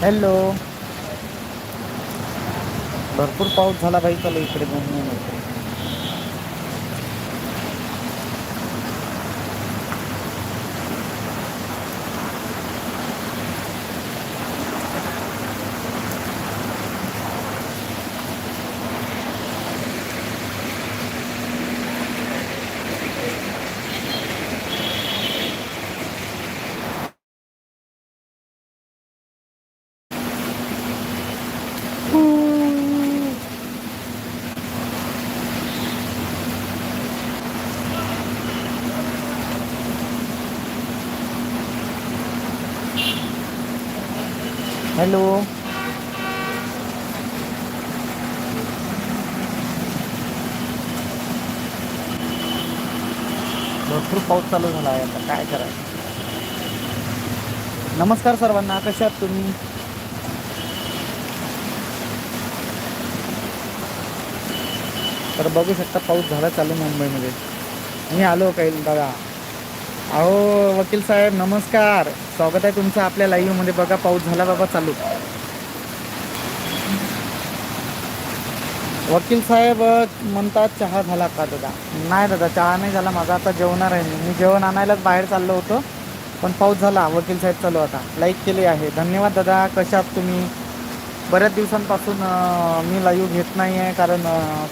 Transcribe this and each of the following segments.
Hello भरपूर पाऊस झाला बाई चालू इकडे मुंबईमध्ये हॅलो. भरपूर पाऊस चालू झाला आहे आता काय करायचं? नमस्कार सर्वांना कशा आहात तुम्ही? तर बघू शकता पाऊस झाला चालू मुंबईमध्ये. मी आलो काही बघा. अहो वकील साहेब नमस्कार. स्वागत आहे तुमचं आपल्या लाईव्हमध्ये बघा पाऊस झाला बाबा चालू. वकील साहेब म्हणतात चहा झाला का दादा? नाही दादा चहा नाही झाला. माझा आता जेवणार आहे मी. जेवण आणायलाच बाहेर चाललो होतो पण पाऊस झाला. वकील साहेब चालू आता. लाईक केली आहे. धन्यवाद दादा. कशा आहात तुम्ही? बऱ्याच दिवसांपासून मी लाईव्ह घेत नाही आहे कारण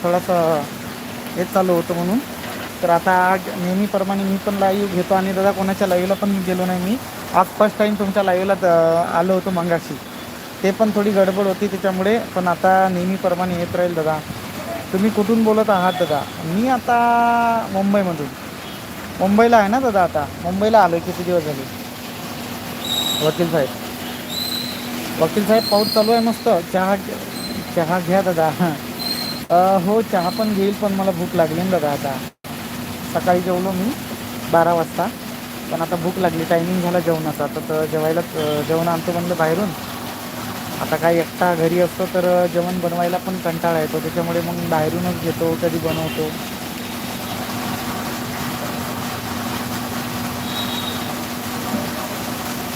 थोडंसं हेच चालू होतं म्हणून. तर आता आज नेहमीप्रमाणे मी पण लाईव्ह घेतो आणि दादा कोणाच्या लाईव्हला पण गेलो नाही मी. आज फर्स्ट टाईम तुमच्या लाईव्हला आलो होतो मंगाशी. ते पण थोडी गडबड होती त्याच्यामुळे पण आता नेहमीप्रमाणे येत राहील दादा. तुम्ही कुठून बोलत आहात दादा? मी आता मुंबईमधून. मुंबईला आहे ना दादा आता? मुंबईला आलो किती दिवस झाले? वकील साहेब. वकील साहेब पाऊस चालू आहे मस्त. चहा चहा घ्या दादा. हो चहा पण घेईल पण मला भूक लागली ना दादा आता. सकाळी जेवलो मी बारा वाजता. पण आता भूक लागली टायमिंग झाला जेवणाचा. आता तर जेवायला जेवण आणतो म्हणलं बाहेरून. आता काय एकटा घरी असतो तर जेवण बनवायला पण कंटाळा येतो. त्याच्यामुळे मग बाहेरूनच घेतो कधी बनवतो.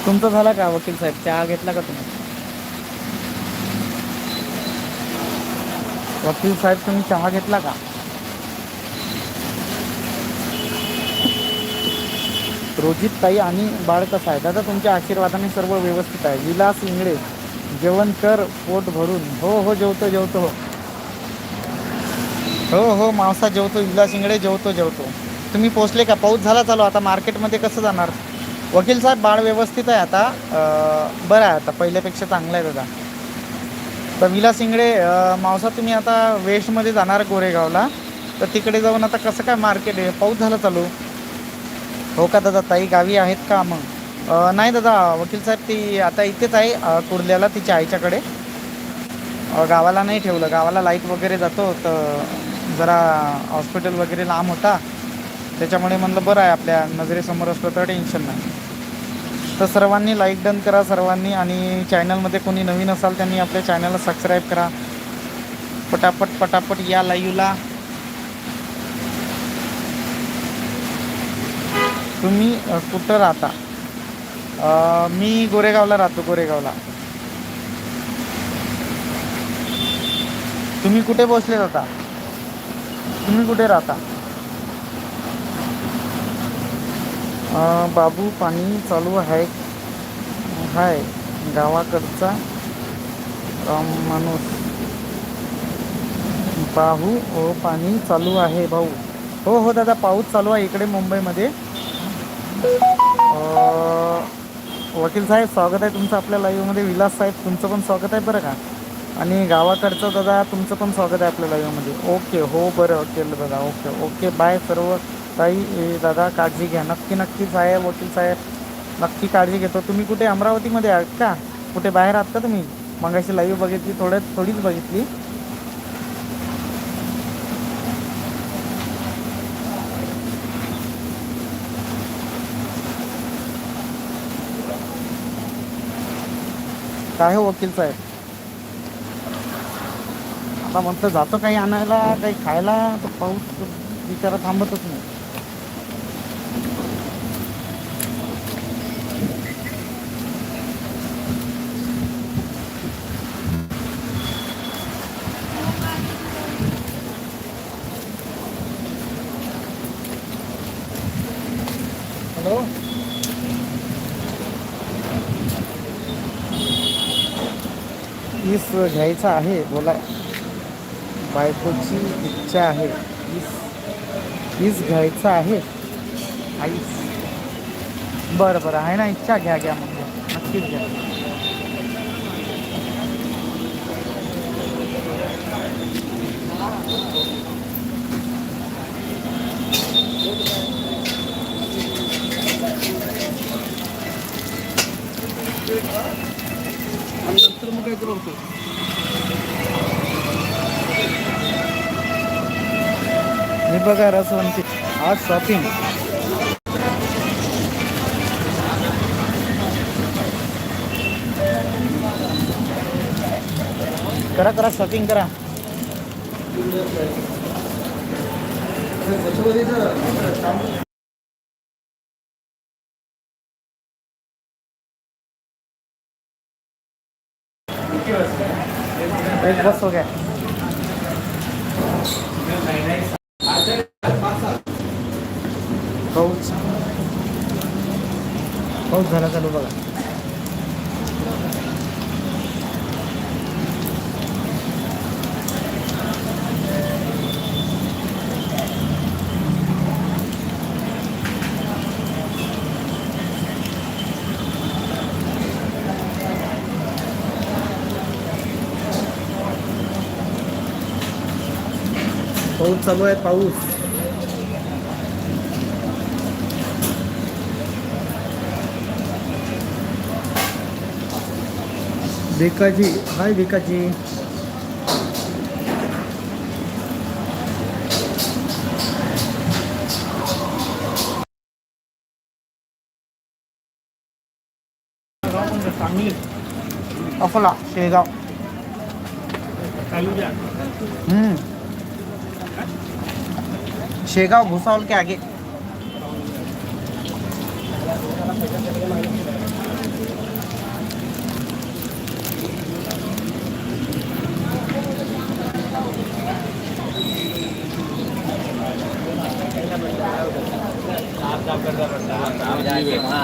तुमचं झालं का वकील साहेब? चहा घेतला का तुम्ही? वकील साहेब तुम्ही चहा घेतला का? रोजित ताई आणि बाळ कसं आहे? दादा तुमच्या आशीर्वादाने सर्व व्यवस्थित आहे. विलास इंगळे जेवण कर पोट भरून. हो हो जेवतो जेवतो. हो हो हो मावसा जेवतो विलास इंगळे जेवतो जेवतो. तुम्ही पोचले का? पाऊस झाला चालू. आता मार्केटमध्ये कसं जाणार? वकील साहेब बाळ व्यवस्थित आहे आता. बरं आहे आता. पहिल्यापेक्षा चांगलं आहे दादा तर विलास इंगळे मावसा तुम्ही आता वेस्टमध्ये जाणार गोरेगावला. तर तिकडे जाऊन आता कसं काय मार्केट आहे? पाऊस झाला चालू. हो का दादा? ताई गावी आहेत का मग? नाही दादा वकील साहेब ती आता इथेच आहे कुर्ल्याला तिच्या आईच्याकडे. गावाला नाही ठेवलं. गावाला लाइट वगैरे जातो तर जरा हॉस्पिटल वगैरे लांब होता. त्याच्यामुळे म्हणलं बरं आहे आपल्या नजरेसमोर असलं तर टेन्शन नाही. तर सर्वांनी लाईक डन करा सर्वांनी. आणि चॅनलमध्ये कोणी नवीन असाल त्यांनी आपल्या चॅनलला सबस्क्राईब करा. पटापट पटापट या लाईव्हला. तुम्ही कुठं राहता? मी गोरेगावला राहतो गोरेगावला. तुम्ही कुठे बसले जाता तुम्ही कुठे राहता? बाबू पाणी चालू आहे. हाय गावाकडचा. माणूस. बाहू हो पाणी चालू आहे भाऊ. हो हो दादा पाऊस चालू आहे इकडे मुंबईमध्ये. वकील साहेब स्वागत आहे तुमचं आपल्या लाईव्हमध्ये विलास साहेब तुमचं पण स्वागत आहे बरं का? आणि गावाकडचं दादा तुमचं पण स्वागत आहे आपल्या लाईव्हमध्ये ओके हो बरं केलं दादा ओके ओके बाय सर्व ताई दादा काळजी घ्या. नक्की नक्की साहेब वकील साहेब नक्की काळजी घेतो. तुम्ही कुठे अमरावतीमध्ये आहात का? कुठे बाहेर आहात का तुम्ही? मगाशी लाईव्ह बघितली थोड्यात थोडीच बघितली. काय हो वकील साहेब? आता म्हटलं जातो काही आणायला काही खायला तर पाऊस बिचारा थांबतच नाही ईस घ्यायचा आहे बोला. बायकोची इच्छा आहे. ईस ईस घ्यायचा आहे. आईस. बरं बरं. आहे ना इच्छा? घ्या घ्या मग. घ्या. नक्कीच घ्या. बघा रसवंती आज शॉपिंग करा करा शॉपिंग करा। एक बस हो गया। पाऊस. पाऊस झाला चालू बघा. पाऊस चालू आहे पाऊस. भिकाजी हाय भिकाजी. अकोला शेगाव. हम्म. शेगाव भुसावल के आगे.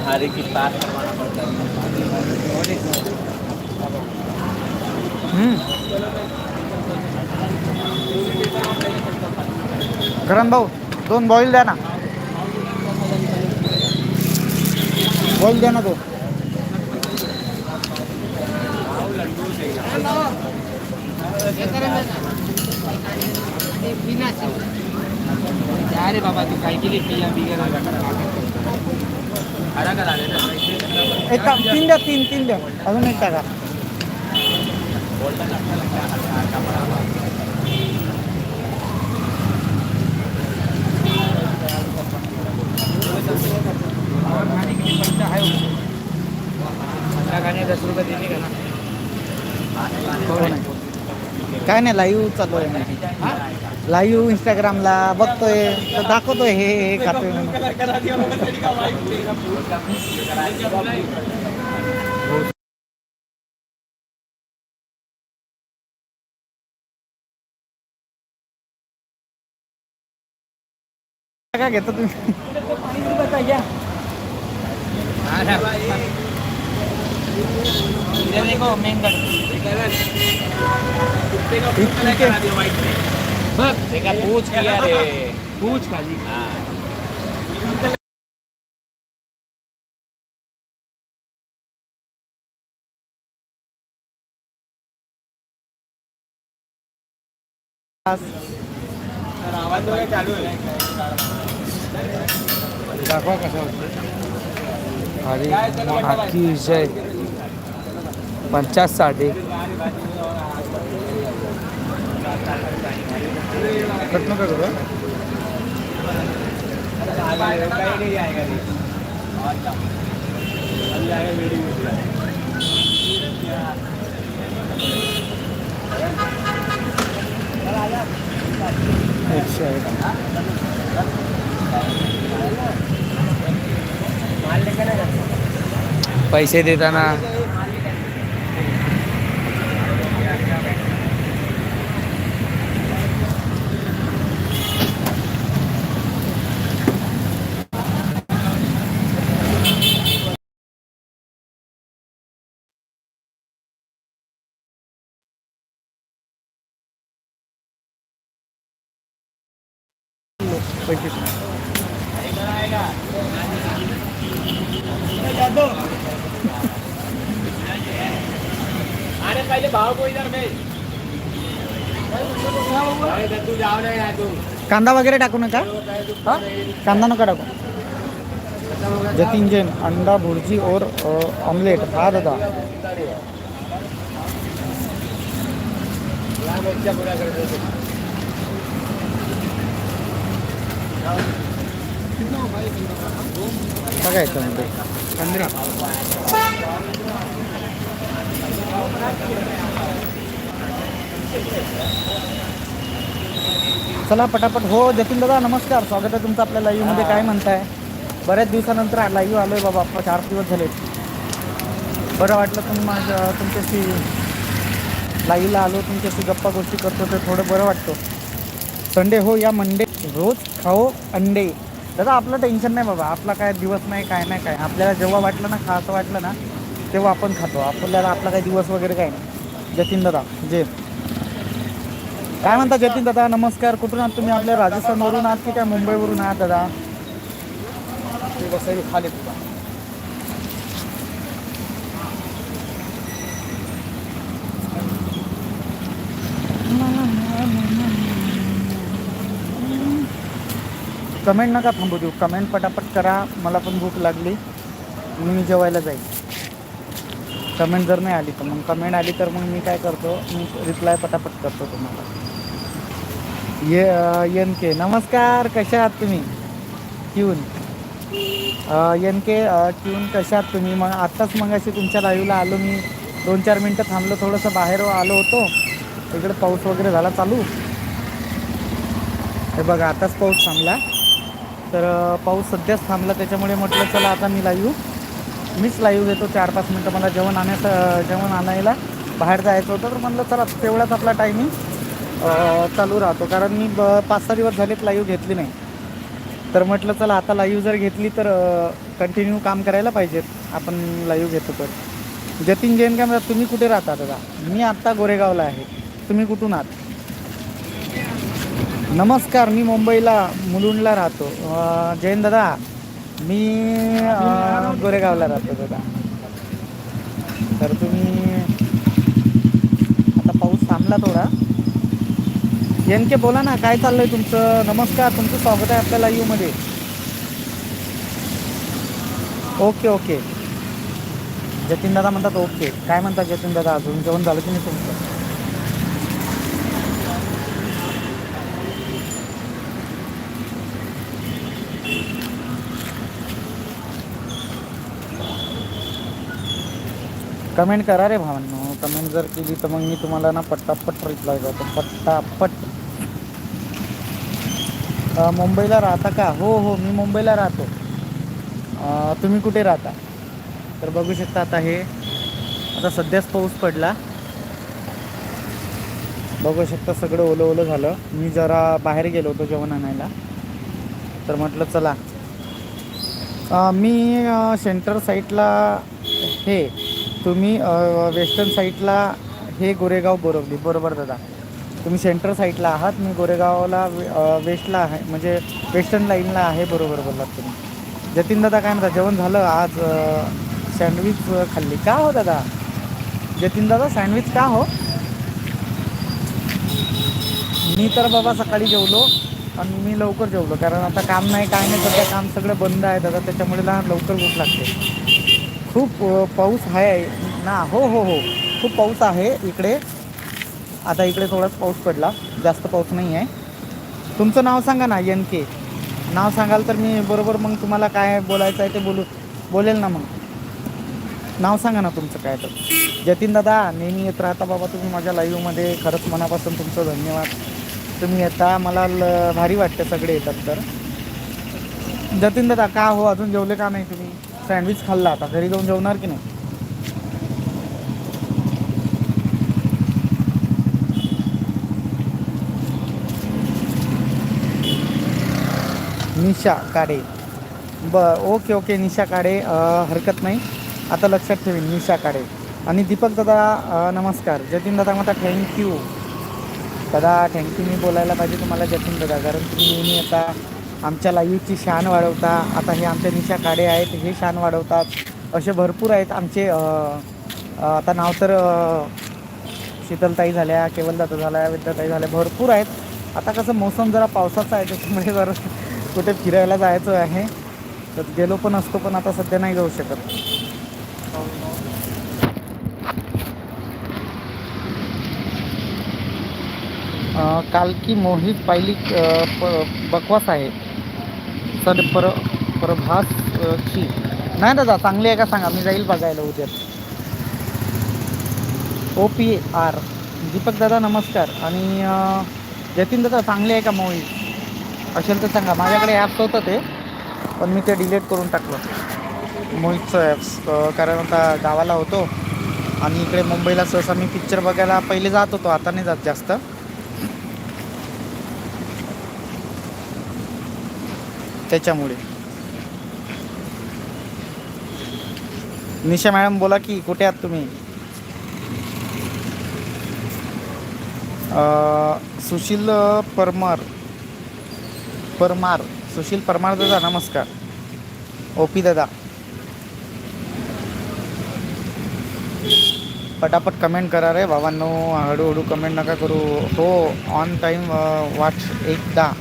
हरे की पास करवाना पड़ता है हम्म करण भाऊ दोन बॉईल द्या ना बॉईल द्या ना दोन अरे बाबा तू काय केली पिया बिगर हरा का डाले ना एक काम तीन द्या तीन तीन द्या. अजून एक टाका. खाने दस रुपये देने का ना? काय नाही लाईव्ह चालू आहे. मी लाईव्ह इंस्टाग्रामला बघतोय तर दाखवतोय हे हे खातोय म्हणून. काय घेता तुम्ही? मेन बघ देखा पूछ किया रे पूछ खाली आवाज वगैरे चालू आहे दाखवा कसं अरे आखी विषय कट नका करू काही नाही आहे घरी अभी आएगा वीडियो एकशे एक पैसे देताना पैसेच नाही अरे पहिले भाव कोई इधर में अरे तर तू जाओ नाही ना तू कांदा वगैरे टाकू नका. हा? कांदा नका टाकू. जतीन जैन अंडा भुर्जी और ऑमलेट हा दादा. या मिरच्या पुऱ्या करतो बघा याच्यामध्ये. पंधरा. चला पटापट. हो जतीन दादा नमस्कार. स्वागत आहे तुमचं आपल्या लाईव्हमध्ये काय म्हणताय? बऱ्याच दिवसानंतर लाईव्ह आलो आहे बाबा. आपण चार दिवस झाले बरं वाटलं तुम्ही माझ्या तुमच्याशी लाईव्हला आलो. तुमच्याशी गप्पा गोष्टी करतो तर थोडं बरं वाटतं. संडे हो या मंडे रोज खाओ अंडे. दादा आपलं टेन्शन नाही बाबा. आपला काय दिवस नाही काय नाही काय आपल्याला जेव्हा वाटलं ना खायचं वाटलं ना तेव्हा आपण खातो. आपल्याला आपला काही दिवस वगैरे काय नाही. जतीन दादा जे. काय म्हणता जतीन दादा? नमस्कार. कुठून आहात तुम्ही? आपल्या राजस्थानवरून आहात की काय मुंबईवरून आहात दादा? ते बसायला खाली. तुला कमेंट नका थांबू देऊ. कमेंट पटापट करा. मला पण भूक लागली. मी जेवायला जाईल. कमेंट जर नाही आली तर मग कमेंट आली तर मग मी काय करतो? मी रिप्लाय पटापट करतो तुम्हाला. ये एन के नमस्कार कशा आहात तुम्ही? ट्यून एन के ट्यून कशा आहात तुम्ही? मग आत्ताच मग अशी तुमच्या लाईव्हला आलो मी. दोन चार मिनटं थांबलो थोडंसं बाहेर आलो होतो. इकडे पाऊस वगैरे झाला चालू. हे बघा आताच पाऊस थांबला. तर पाऊस सध्याच थांबला त्याच्यामुळे म्हटलं चला आता मी लाईव्ह मीच लाईव्ह घेतो चार पाच मिनटं मला जेवण आणायचं जेवण आणायला बाहेर जायचं होतं तर म्हटलं चला तेवढाच आपला टायमिंग चालू राहतो. कारण मी ब पाच सहा दिवस झालेत लाईव्ह घेतली नाही. तर म्हटलं चला आता लाईव्ह जर घेतली तर कंटिन्यू काम करायला पाहिजेत आपण लाईव्ह घेतो तर. जतीन जैन काय म्हणतात तुम्ही कुठे राहता दादा? मी आत्ता गोरेगावला आहे. तुम्ही कुठून आहात? नमस्कार मी मुंबईला मुलुंडला राहतो. जैन दादा मी अं, गोरेगावला राहतो दादा तर तुम्ही आता पाऊस थांबला थोडा. एन के बोला ना काय चाललंय तुमचं? नमस्कार तुमचं स्वागत आहे आपल्या लाईव्हमध्ये ओके ओके. जतीन दादा म्हणतात ओके. काय म्हणतात जतीन दादा? अजून जेवण झालं की नाही तुमचं? कमेंट करा रे भावांनो. कमेंट जर केली तर मग मी तुम्हाला ना पट्टापट रिप्लाय करतो. पट्टापट मुंबईला राहता का? हो हो मी मुंबईला राहतो. तुम्ही कुठे राहता? तर बघू शकता आता हे. आता सध्याच पाऊस पडला. बघू शकता सगळं ओलं ओलं झालं. मी जरा बाहेर गेलो होतो जेवण आणायला. तर म्हटलं चला. आ, मी सेंटर साईटला हे तुम्ही वेस्टर्न साईडला हे गोरेगाव बोरवली बरोबर दादा. तुम्ही सेंटर साईडला आहात मी गोरेगावला वे- वेस्टला आहे म्हणजे वेस्टर्न लाईनला आहे बरोबर बोललात तुम्ही. जतीन दादा काय म्हणता जेवण झालं आज सँडविच खाल्ली का हो दादा? जतीन दादा सँडविच का हो? मी तर बाबा सकाळी जेवलो आणि मी लवकर जेवलो कारण आता काम नाही काय नाही सध्या काम सगळं बंद आहे दादा त्याच्यामुळे लहान लवकर भूक लागते. खूप पाऊस आहे. ना हो हो हो. खूप पाऊस आहे इकडे. आता इकडे थोडाच पाऊस पडला. जास्त पाऊस नाही आहे. तुमचं नाव सांगा ना एन के. नाव सांगाल तर मी बरोबर मग तुम्हाला काय बोलायचं आहे ते बोलू बोलेल ना मग. नाव सांगा ना तुमचं काय तर. जतीन दादा नेहमी येत राहता बाबा तुम्ही माझ्या लाईव्हमध्ये खरंच मनापासून तुमचं धन्यवाद. तुम्ही येता मला ल भारी वाटतं सगळे येतात तर. जतीन दादा का हो? अजून जेवले का नाही तुम्ही? सँडविच खाल्ला आता. घरी जाऊन जेवणार की नाही? निशा काडे. ब ओके ओके निशा काडे. हरकत नाही. आता लक्षात ठेवीन निशा काडे. आणि दीपक दादा नमस्कार. जतीन दादा म्हणता थँक्यू दादा थँक्यू मी बोलायला पाहिजे तुम्हाला जतीन दादा कारण तुम्ही नेहमी आता आमच्या लाईव्हची शान वाढवता. आता हे आमच्या निशा काडे आहेत हे शान वाढवतात. असे भरपूर आहेत आमचे आता नाव तर शीतलताई झाल्या केवलदाता झाल्या विद्याताई झाल्या भरपूर आहेत. आता कसं मोसम जरा पावसाचा आहे त्याच्यामुळे जरा कुठे फिरायला जायचं आहे. तर गेलो पण असतो पण आता सध्या नाही जाऊ शकत. काल की मोहित पाहिली प- बकवास आहे. सर पर प्रभास ची नाही दादा चांगली आहे का सांगा? मी जाईल बघायला उद्या. O P R. दीपक दादा नमस्कार. आणि जतीन दादा चांगली आहे का मूवी असेल तर सांगा. माझ्याकडे ॲप्स होतं ते पण मी ते डिलीट करून टाकलं. मोहितचं ॲप्स कारण आता गावाला होतो. आणि इकडे मुंबईला सहसा मी पिक्चर बघायला पहिले जात होतो. आता नाही जात जास्त. त्याच्यामुळे. निशा मॅडम बोला की कुठे आहात तुम्ही? सुशील परमार. परमार. सुशील परमार दादा नमस्कार. ओपी दादा. पटापट कमेंट करा रे बाबांनो हळूहळू कमेंट नका करू. हो ऑन टाईम वाच एकदा.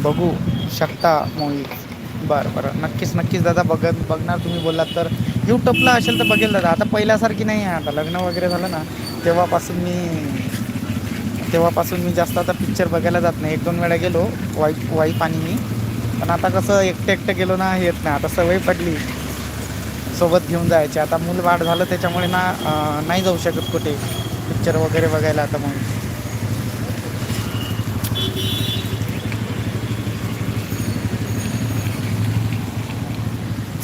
बघू. शकता मूवी बरं बरं. नक्कीच नक्कीच दादा बघत बघणार तुम्ही बोललात तर. यूट्यूबला असेल तर बघेल दादा. आता पहिल्यासारखी नाही आहे आता. लग्न वगैरे झालं ना तेव्हापासून मी तेव्हापासून मी जास्त आता पिक्चर बघायला जात नाही. एक दोन वेळा गेलो वाईफ वाईफ आणि मी. पण आता कसं एकटं एकटं गेलो ना येत नाही. आता सवय पडली. सोबत घेऊन जायची. आता मूल वाढ झालं त्याच्यामुळे ना नाही जाऊ शकत कुठे. पिक्चर वगैरे बघायला आता मग.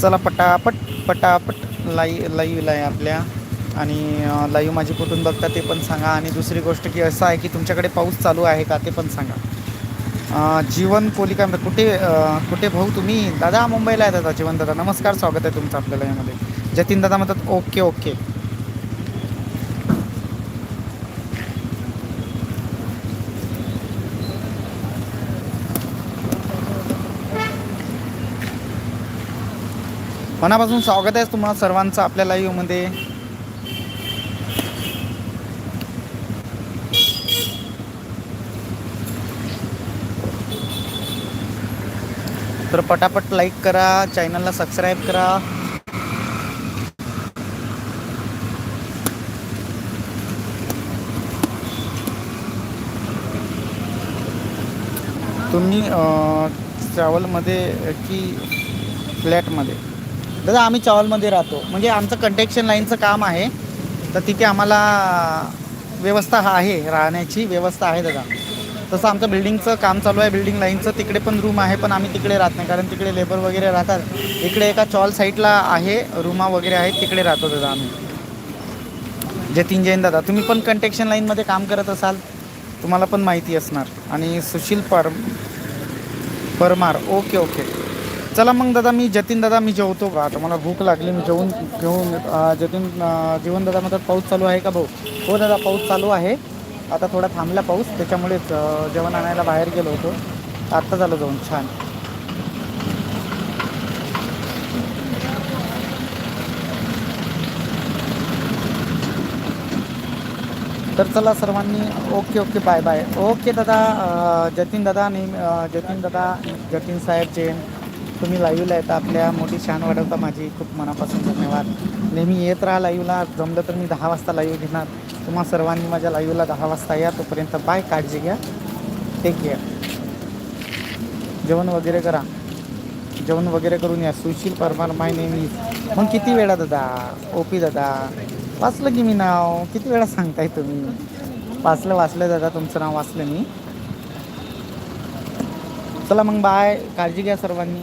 चला पटापट पटापट लाई लाईव्हला आहे आपल्या. आणि लाईव्ह माझी कुठून बघता ते पण सांगा. आणि दुसरी गोष्ट की असं आहे की तुमच्याकडे पाऊस चालू आहे का ते पण सांगा. जीवन कोलिका काय म्हणतात? कुठे कुठे भाऊ तुम्ही? दादा मुंबईला आहे दादा जीवन दादा. नमस्कार स्वागत आहे तुमचं आपल्याला यामध्ये. जतीन दादा म्हणतात ओके ओके. मनापासून स्वागत आहे तुम्हाला सर्वांचं आपल्या लाईव्हमध्ये तर पटापट लाईक करा चॅनलला सबस्क्राईब करा. तुम्ही ट्रॅव्हलमध्ये की फ्लॅटमध्ये दादा आम्ही चॉलमध्ये राहतो. म्हणजे आमचं कंटेक्शन लाईनचं काम आहे. तर तिथे आम्हाला व्यवस्था हा आहे राहण्याची व्यवस्था आहे दादा. तसं आमचं बिल्डिंगचं काम चालू आहे. बिल्डिंग लाईनचं तिकडे पण रूम आहे पण आम्ही तिकडे राहत नाही. कारण तिकडे लेबर वगैरे राहतात. इकडे एका चॉल साईडला आहे रूमा वगैरे आहेत तिकडे राहतो दादा आम्ही. जतीन जैन दादा तुम्ही पण कंटेक्शन लाईनमध्ये काम करत असाल तुम्हाला पण माहिती असणार. आणि सुशील पर परमार ओके ओके चला मग दादा मी जतीन दादा मी जेवतो. का आता मला भूक लागली मी जेवून घेऊन जतीन जीवन दादा म्हणतात पाऊस चालू आहे का भाऊ? हो दादा पाऊस चालू आहे. आता थोडा थांबला पाऊस त्याच्यामुळेच जेवण आणायला बाहेर गेलो होतो. आत्ता झालं जाऊन छान. तर चला सर्वांनी okay okay bye bye. Okay दादा जतीन दादा नेहमी जतीन दादा जतीन साहेब जैन. तुम्ही लाईव्हला येता. आपल्या मोठी छान वाढवता माझी. खूप मनापासून धन्यवाद. नेहमी येत राहा लाईव्हला जमलं तर मी दहा वाजता लाईव्ह घेणार. तुम्हा सर्वांनी माझ्या लाईव्हला दहा वाजता या. तोपर्यंत बाय काळजी घ्या. टेक केअर जेवण वगैरे करा. जेवण वगैरे करून या. सुशील परमार माय नेहमी मग किती वेळा दादा? ओपी दादा. वाचलं की मी नाव? किती वेळा सांगताय तुम्ही? वाचलं वाचलं दादा. तुमचं नाव वाचलं मी. चला मग बाय काळजी घ्या सर्वांनी.